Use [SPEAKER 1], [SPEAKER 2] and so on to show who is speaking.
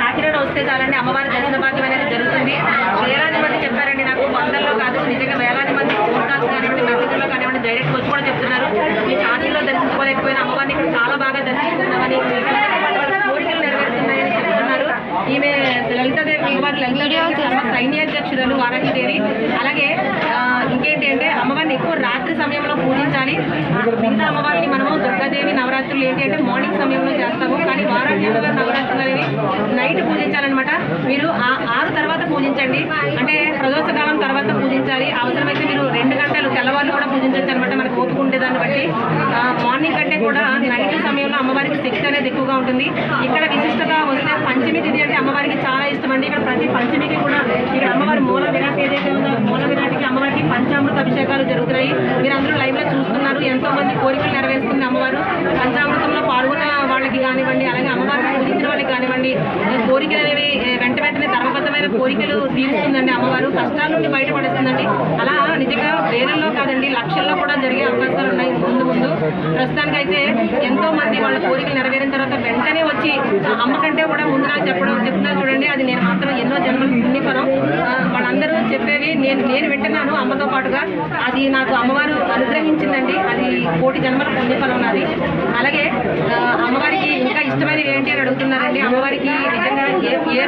[SPEAKER 1] కాకినాడ వస్తే చాలండి అమ్మవారి దర్శన భాగ్యం అనేది జరుగుతుంది. వేలాది మంది చెప్పారండి నాకు వందల్లో కాదు నిజంగా వేలాది మంది ఫోన్ కాల్స్ కానివ్వండి మెసేజ్లో కానివ్వండి డైరెక్ట్ వచ్చి కూడా చెప్తున్నారు. మీ కాశీలో దర్శించుకోలేకపోయిన అమ్మవారిని ఇక్కడ చాలా బాగా దర్శించుకున్నామని కోరికలు నెరవేరుతున్నాయని చెప్తున్నారు. ఈమె లలితాదేవి అమ్మవారి లలితాదేవి సైన్యాధ్యక్షురాలు వారాహిదేవి అలాగే ఇంకేంటి అంటే అమ్మవారిని ఎక్కువ రాత్రి సమయంలో పూజించాలి. మిగతా అమ్మవారిని మనము దుర్గాదేవి నవరాత్రులు ఏంటి అంటే మార్నింగ్ సమయంలో చేస్తాము కానీ వారాహి అమ్మవారి నవరాత్రులు అనేవి నైట్ పూజించాలన్నమాట. మీరు ఆ ఆరు తర్వాత పూజించండి. అంటే ప్రదోష కాలం తర్వాత పూజించాలి. అవసరమైతే మీరు రెండు గంటలు తెల్లవాళ్ళు కూడా పూజించవచ్చు అనమాట మనకు ఓపుకుంటే దాన్ని బట్టి. మార్నింగ్ కంటే కూడా నైట్ సమయంలో అమ్మవారికి శక్తి అనేది ఎక్కువగా ఉంటుంది. ఇక్కడ విశిష్టత వస్తే పంచమి తిథి అంటే అమ్మవారికి చాలా ఇష్టం అండి ఇక్కడ ప్రతి పంచమికి కూడా ఇక్కడ అమ్మవారి మూల విరాట్ ఏదైతే ఉందో మూల విరాటికి అమ్మవారికి పంచామృత అభిషేకాలు జరుగుతున్నాయి మీరు అందరూ లైవ్లో చూస్తున్నారు. ఎంతో మంది కోరికలు నెరవేరుస్తుంది అమ్మవారు. పంచామృతంలో పాల్గొన్న వాళ్ళకి కానివ్వండి అలాగే అమ్మవారికి వాళ్ళకి కానివ్వండి కోరికలు అనేవి వెంట వెంటనే ధర్మబద్ధమైన కోరికలు తీరుస్తుందండి అమ్మవారు. కష్టాల నుండి బయటపడుతుందండి అలా నిజంగా వేలల్లో కాదండి లక్షల్లో కూడా జరిగే అవకాశాలు ఉన్నాయి ముందు ముందు. ప్రస్తుతానికైతే ఎంతో మంది వాళ్ళ కోరికలు నెరవేరిన తర్వాత వెంటనే వచ్చి ఆ అమ్మ కంటే కూడా ముందుగా చెప్పడం చెప్తున్నారు చూడండి అది నేను మాత్రం ఎన్నో జన్మల పుణ్యఫలం. వాళ్ళందరూ చెప్పేవి నేను నేను వింటున్నాను అమ్మతో పాటుగా. అది నాకు అమ్మవారు అనుగ్రహించిందండి. అది కోటి జన్మల పుణ్యఫలం. నాది అమ్మవారికి నిజంగా ఏ